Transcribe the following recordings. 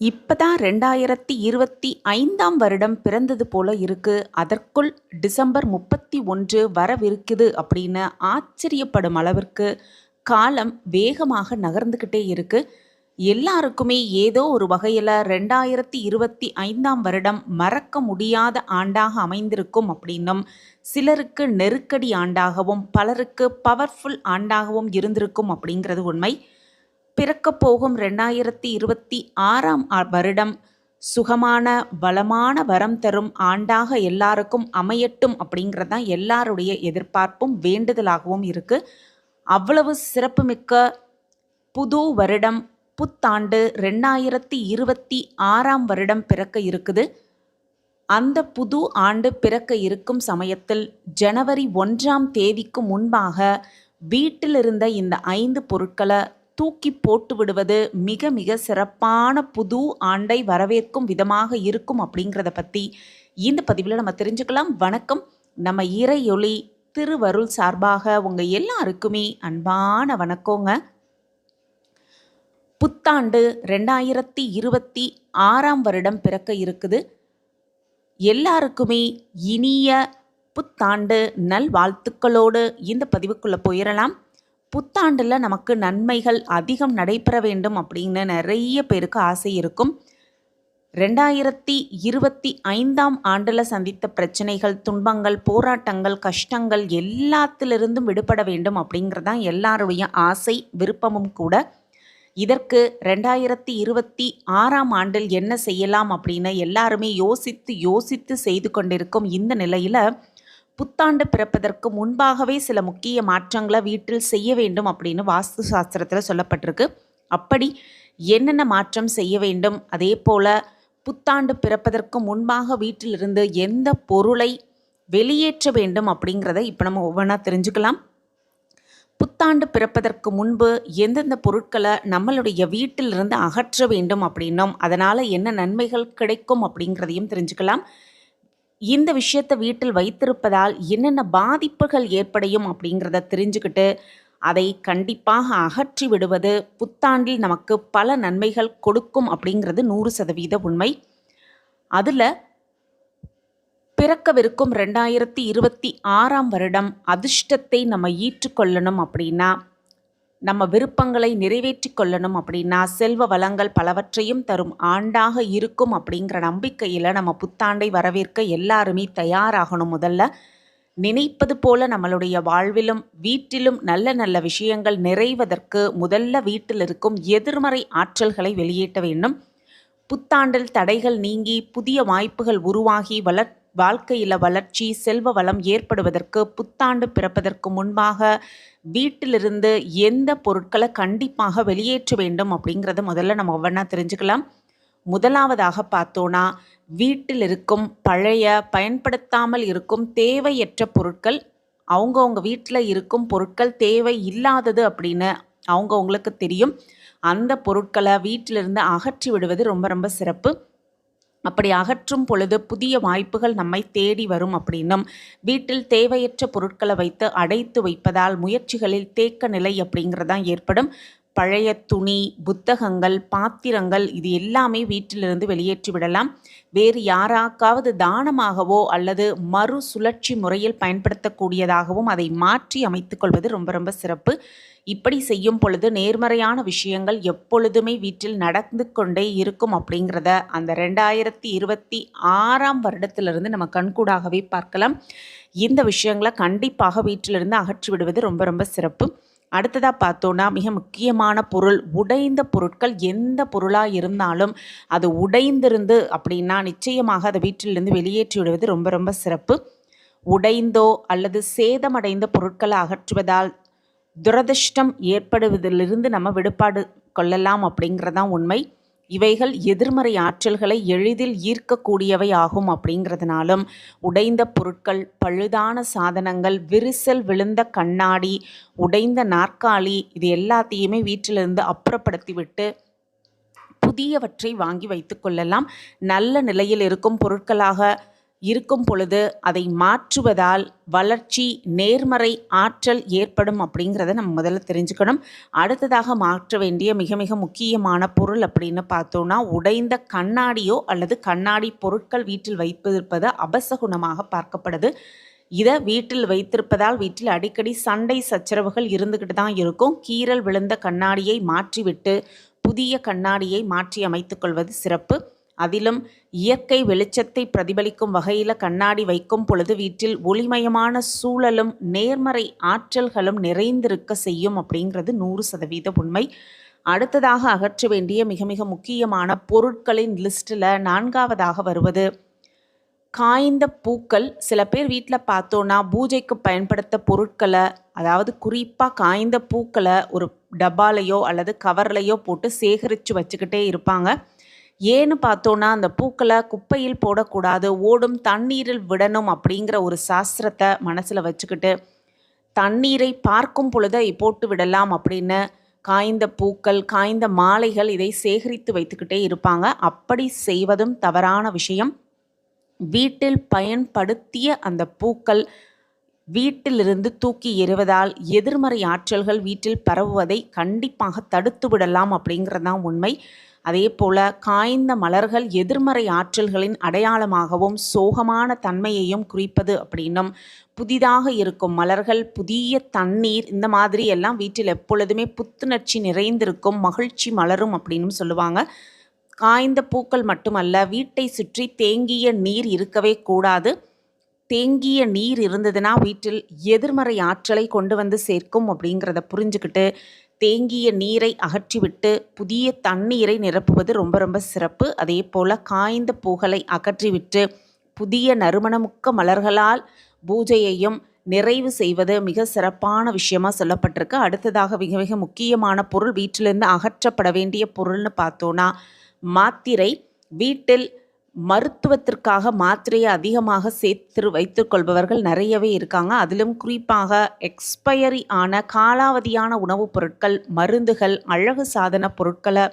இப்பதான் ரெண்டாயிரத்தி இருபத்தி ஐந்தாம் வருடம் பிறந்தது போல இருக்கு. அதற்குள் டிசம்பர் முப்பத்தி ஒன்று வரவிருக்குது அப்படின்னு ஆச்சரியப்படும் அளவிற்கு காலம் வேகமாக நகர்ந்துக்கிட்டே இருக்கு. எல்லாருக்குமே ஏதோ ஒரு வகையில் ரெண்டாயிரத்தி இருபத்தி ஐந்தாம் வருடம் மறக்க முடியாத ஆண்டாக அமைந்திருக்கும் அப்படின்னும் சிலருக்கு நெருக்கடி ஆண்டாகவும் பலருக்கு பவர்ஃபுல் ஆண்டாகவும் இருந்திருக்கும் அப்படிங்கிறது உண்மை. பிறக்கப் போகும் ரெண்டாயிரத்தி இருபத்தி ஆறாம் ஆ- வருடம். சுகமான வளமான வரம் தரும் ஆண்டாக எல்லாருக்கும் அமையட்டும் அப்படிங்கிறது தான் எல்லாருடைய எதிர்பார்ப்பும் வேண்டுதலாகவும் இருக்குது அவ்வளவு சிறப்புமிக்க புது வருடம் புத்தாண்டு ரெண்டாயிரத்தி இருபத்தி ஆறாம் வருடம் பிறக்க இருக்குது. அந்த புது ஆண்டு பிறக்க இருக்கும் சமயத்தில் ஜனவரி ஒன்றாம் தேதிக்கு முன்பாக வீட்டில் இருந்த இந்த ஐந்து பொருட்களை தூக்கி போட்டு விடுவது மிக மிக சிறப்பான புது ஆண்டை வரவேற்கும் விதமாக இருக்கும் அப்படிங்கிறத பற்றி இந்த பதிவில் நம்ம தெரிஞ்சுக்கலாம். வணக்கம். நம்ம இறையொளி திருவருள் சார்பாக உங்கள் எல்லாருக்குமே அன்பான வணக்கங்க. புத்தாண்டு ரெண்டாயிரத்தி இருபத்தி ஆறாம் வருடம் பிறக்க இருக்குது. எல்லாருக்குமே இனிய புத்தாண்டு நல்வாழ்த்துக்களோடு இந்த பதிவுக்குள்ளே போயிடலாம் புத்தாண்டில் நமக்கு நன்மைகள் அதிகம் நடைபெற வேண்டும் அப்படின்னு நிறைய பேருக்கு ஆசை இருக்கும். ரெண்டாயிரத்தி இருபத்தி ஐந்தாம் ஆண்டில் சந்தித்த பிரச்சனைகள் துன்பங்கள் போராட்டங்கள் கஷ்டங்கள் எல்லாத்திலிருந்தும் விடுபட வேண்டும் அப்படிங்கிறது தான் எல்லாருடைய ஆசை விருப்பமும் கூட. இதற்கு ரெண்டாயிரத்தி இருபத்தி ஆறாம் ஆண்டில் என்ன செய்யலாம் அப்படின்னு எல்லாருமே யோசித்து யோசித்து செய்து கொண்டிருக்கும் இந்த நிலையில் புத்தாண்டு பிறப்பதற்கு முன்பாகவே சில முக்கிய மாற்றங்களை வீட்டில் செய்ய வேண்டும் அப்படின்னு வாஸ்து சாஸ்திரத்தில் சொல்லப்பட்டிருக்கு. அப்படி என்னென்ன மாற்றம் செய்ய வேண்டும்? அதே போல் புத்தாண்டு பிறப்பதற்கு முன்பாக வீட்டிலிருந்து எந்த பொருளை வெளியேற்ற வேண்டும் அப்படிங்கிறத இப்போ நம்ம ஒவ்வொன்றா தெரிஞ்சுக்கலாம். புத்தாண்டு பிறப்பதற்கு முன்பு எந்தெந்த பொருட்களை நம்மளுடைய வீட்டிலிருந்து அகற்ற வேண்டும் அப்படின்னும். அதனால் என்ன நன்மைகள் கிடைக்கும் அப்படிங்கிறதையும் தெரிஞ்சுக்கலாம். இந்த விஷயத்தை வீட்டில் வைத்திருப்பதால் என்னென்ன பாதிப்புகள் ஏற்படையும் அப்படிங்கிறத தெரிஞ்சுக்கிட்டு அதை கண்டிப்பாக அகற்றி விடுவது புத்தாண்டில் நமக்கு பல நன்மைகள் கொடுக்கும் அப்படிங்கிறது நூறு சதவீத உண்மை. அதில் பிறக்கவிருக்கும் ரெண்டாயிரத்தி இருபத்தி ஆறாம் வருடம் அதிர்ஷ்டத்தை நம்ம ஈற்றுக்கொள்ளணும் அப்படின்னா நம்ம விருப்பங்களை நிறைவேற்றி கொள்ளணும் அப்படின்னா செல்வ வளங்கள் பலவற்றையும் தரும் ஆண்டாக இருக்கும் அப்படிங்கிற நம்பிக்கையில் நம்ம புத்தாண்டை வரவேற்க எல்லாருமே தயாராகணும் முதல்ல. நினைப்பது போல நம்மளுடைய வாழ்விலும் வீட்டிலும் நல்ல நல்ல விஷயங்கள் நிறைவதற்கு முதல்ல வீட்டில் இருக்கும் எதிர்மறை ஆற்றல்களை வெளியேற்ற வேண்டும். புத்தாண்டில் தடைகள் நீங்கி புதிய வாய்ப்புகள் உருவாகி வளர் வாழ்க்கையில் வளர்ச்சி செல்வ வளம் ஏற்படுவதற்கு புத்தாண்டு பிறப்பதற்கு முன்பாக வீட்டிலிருந்து எந்த பொருட்களை கண்டிப்பாக வெளியேற்ற வேண்டும் அப்படிங்கிறத முதல்ல நம்ம ஒவ்வொன்றா தெரிஞ்சுக்கலாம். முதலாவதாக பார்த்தோன்னா வீட்டில் இருக்கும் பழைய பயன்படுத்தாமல் இருக்கும் தேவையற்ற பொருட்கள் அவங்கவுங்க வீட்டில் இருக்கும் பொருட்கள் தேவை இல்லாதது அப்படின்னு அவங்கவுங்களுக்கு தெரியும். அந்த பொருட்களை வீட்டிலிருந்து அகற்றி விடுவது ரொம்ப ரொம்ப சிறப்பு. அப்படி அகற்றும் பொழுது புதிய வாய்ப்புகள் நம்மை தேடி வரும் அப்படின்னும். வீட்டில் தேவையற்ற பொருட்களை வைத்து அடைத்து வைப்பதால் முயற்சிகளில் தேக்க நிலை அப்படிங்கிறதான் ஏற்படும். பழைய துணி புத்தகங்கள் பாத்திரங்கள் இது எல்லாமே வீட்டிலிருந்து வெளியேற்றி விடலாம். வேறு யாராக்காவது தானமாகவோ அல்லது மறு சுழற்சி முறையில் பயன்படுத்தக்கூடியதாகவும் அதை மாற்றி அமைத்துக்கொள்வது ரொம்ப ரொம்ப சிறப்பு. இப்படி செய்யும் பொழுது நேர்மறையான விஷயங்கள் எப்பொழுதுமே வீட்டில் நடந்து கொண்டே இருக்கும் அப்படிங்கிறத அந்த ரெண்டாயிரத்தி இருபத்தி ஆறாம் வருடத்திலிருந்து நம்ம கண்கூடாகவே பார்க்கலாம். இந்த விஷயங்களை கண்டிப்பாக வீட்டிலிருந்து அகற்றி விடுவது ரொம்ப ரொம்ப சிறப்பு. அடுத்ததாக பார்த்தோன்னா மிக முக்கியமான பொருள் உடைந்த பொருட்கள் எந்த பொருளாக இருந்தாலும் அது உடைந்திருந்து அப்படின்னா நிச்சயமாக அதை வீட்டிலிருந்து வெளியேற்றி விடுவது ரொம்ப ரொம்ப சிறப்பு. உடைந்தோ அல்லது சேதமடைந்த பொருட்களை அகற்றுவதால் துரதிர்ஷ்டம் ஏற்படுவதிலிருந்து நம்ம விடுபாடு கொள்ளலாம் அப்படிங்கிறதான் உண்மை. இவைகள் எதிர்மறை ஆற்றல்களை எளிதில் ஈர்க்கக்கூடியவை ஆகும் அப்படிங்கிறதுனாலும் உடைந்த பொருட்கள் பழுதான சாதனங்கள் விரிசல் விழுந்த கண்ணாடி உடைந்த நாற்காலி இது எல்லாத்தையுமே வீட்டிலிருந்து அப்புறப்படுத்திவிட்டு புதியவற்றை வாங்கி வைத்து கொள்ளலாம். நல்ல நிலையில் இருக்கும் பொருட்களாக இருக்கும் பொழுது அதை மாற்றுவதால் வளர்ச்சி நேர்மறை ஆற்றல் ஏற்படும் அப்படிங்கிறத நம்ம முதல்ல தெரிஞ்சுக்கணும். அடுத்ததாக மாற்ற வேண்டிய மிக மிக முக்கியமான பொருள் அப்படின்னு பார்த்தோன்னா உடைந்த கண்ணாடியோ அல்லது கண்ணாடி பொருட்கள் வீட்டில் வைத்திருப்பது அபசகுணமாக பார்க்கப்படுது. இதை வீட்டில் வைத்திருப்பதால் வீட்டில் அடிக்கடி சண்டை சச்சரவுகள் இருந்துக்கிட்டு தான் இருக்கும். கீறல் விழுந்த கண்ணாடியை மாற்றிவிட்டு புதிய கண்ணாடியை மாற்றி அமைத்துக்கொள்வது சிறப்பு. அதிலும் இயற்கை வெளிச்சத்தை பிரதிபலிக்கும் வகையில் கண்ணாடி வைக்கும் பொழுது வீட்டில் ஒளிமயமான சூழலும் நேர்மறை ஆற்றல்களும் நிறைந்திருக்க செய்யும் அப்படிங்கிறது நூறு சதவீத உண்மை. அடுத்ததாக அகற்ற வேண்டிய மிக மிக முக்கியமான பொருட்களின் லிஸ்ட்டில் நான்காவதாக வருவது காய்ந்த பூக்கள். சில பேர் வீட்டில் பார்த்தோன்னா பூஜைக்கு பயன்படுத்த பொருட்களை அதாவது குறிப்பாக காய்ந்த பூக்களை ஒரு டப்பாலையோ அல்லது கவர்லையோ போட்டு சேகரித்து வச்சுக்கிட்டே இருப்பாங்க. ஏன்னு பார்த்தோன்னா அந்த பூக்களை குப்பையில் போடக்கூடாது ஓடும் தண்ணீரில் விடணும் அப்படிங்கிற ஒரு சாஸ்திரத்தை மனசில் வச்சுக்கிட்டு தண்ணீரை பார்க்கும் பொழுதை போட்டு விடலாம் அப்படின்னு காய்ந்த பூக்கள் காய்ந்த மாலைகள் இதை சேகரித்து வைத்துக்கிட்டே இருப்பாங்க. அப்படி செய்வதும் தவறான விஷயம். வீட்டில் பயன்படுத்திய அந்த பூக்கள் வீட்டிலிருந்து தூக்கி எறிவதால் எதிர்மறை ஆற்றல்கள் வீட்டில் பரவுவதை கண்டிப்பாக தடுத்து விடலாம் அப்படிங்கிறது தான் உண்மை. அதே போல காய்ந்த மலர்கள் எதிர்மறை ஆற்றல்களின் அடையாளமாகவும் சோகமான தன்மையையும் குறிப்பது அப்படின்னும் புதிதாக இருக்கும் மலர்கள் புதிய தண்ணீர் இந்த மாதிரி எல்லாம் வீட்டில் எப்பொழுதுமே புத்துணர்ச்சி நிறைந்திருக்கும் மகிழ்ச்சி மலரும் அப்படின்னு சொல்லுவாங்க. காய்ந்த பூக்கள் மட்டுமல்ல வீட்டை சுற்றி தேங்கிய நீர் இருக்கவே கூடாது. தேங்கிய நீர் இருந்ததுன்னா வீட்டில் எதிர்மறை ஆற்றலை கொண்டு வந்து சேர்க்கும் அப்படிங்கிறத புரிஞ்சுக்கிட்டு தேங்கிய நீரை அகற்றிவிட்டு புதிய தண்ணீரை நிரப்புவது ரொம்ப ரொம்ப சிறப்பு. அதே போல் காய்ந்த பூகளை அகற்றிவிட்டு புதிய நறுமணமுக்க மலர்களால் பூஜையையும் நிறைவு செய்வது மிக சிறப்பான விஷயமாக சொல்லப்பட்டிருக்கு. அடுத்ததாக மிக மிக முக்கியமான பொருள் வீட்டிலிருந்து அகற்றப்பட வேண்டிய பொருள்னு பார்த்தோன்னா மாத்திரை. வீட்டில் மருத்துவத்திற்காக மாத்திரையை அதிகமாக சேர்த்து வைத்துக்கொள்பவர்கள் நிறையவே இருக்காங்க. அதிலும் குறிப்பாக எக்ஸ்பயரி ஆன காலாவதியான உணவுப் பொருட்கள் மருந்துகள் அழகு சாதன பொருட்களை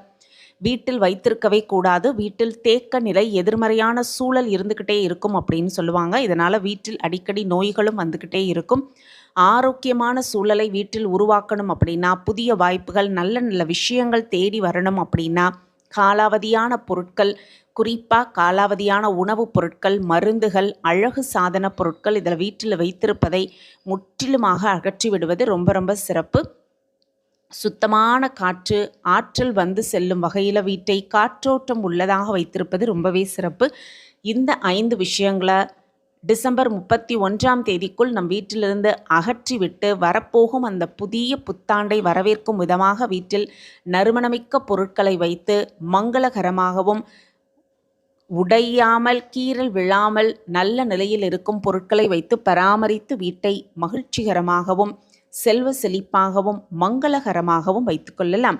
வீட்டில் வைத்திருக்கவே கூடாது. வீட்டில் தேக்க நிலை எதிர்மறையான சூழல் இருந்துக்கிட்டே இருக்கும் அப்படின்னு சொல்லுவாங்க. இதனால் வீட்டில் அடிக்கடி நோய்களும் வந்துக்கிட்டே இருக்கும். ஆரோக்கியமான சூழலை வீட்டில் உருவாக்கணும் அப்படின்னா புதிய வாய்ப்புகள் நல்ல நல்ல விஷயங்கள் தேடி வரணும் அப்படின்னா காலாவதியான பொருட்கள் குறிப்பாக காலாவதியான உணவுப் பொருட்கள் மருந்துகள் அழகு சாதன பொருட்கள் இதில் வீட்டில் வைத்திருப்பதை முற்றிலுமாக அகற்றிவிடுவது ரொம்ப ரொம்ப சிறப்பு. சுத்தமான காற்று ஆற்றல் வந்து செல்லும் வகையில் வீட்டை காற்றோட்டம் உள்ளதாக வைத்திருப்பது ரொம்பவே சிறப்பு. இந்த ஐந்து விஷயங்களை டிசம்பர் முப்பத்தி ஒன்றாம் தேதிக்குள் நம் வீட்டிலிருந்து அகற்றிவிட்டு வரப்போகும் அந்த புதிய புத்தாண்டை வரவேற்கும் விதமாக வீட்டில் நறுமணமிக்க பொருட்களை வைத்து மங்களகரமாகவும் உடையாமல் கீறல் விழாமல் நல்ல நிலையில் இருக்கும் பொருட்களை வைத்து பராமரித்து வீட்டை மகிழ்ச்சிகரமாகவும் செல்வ செழிப்பாகவும் மங்களகரமாகவும் வைத்துக்கொள்ளலாம்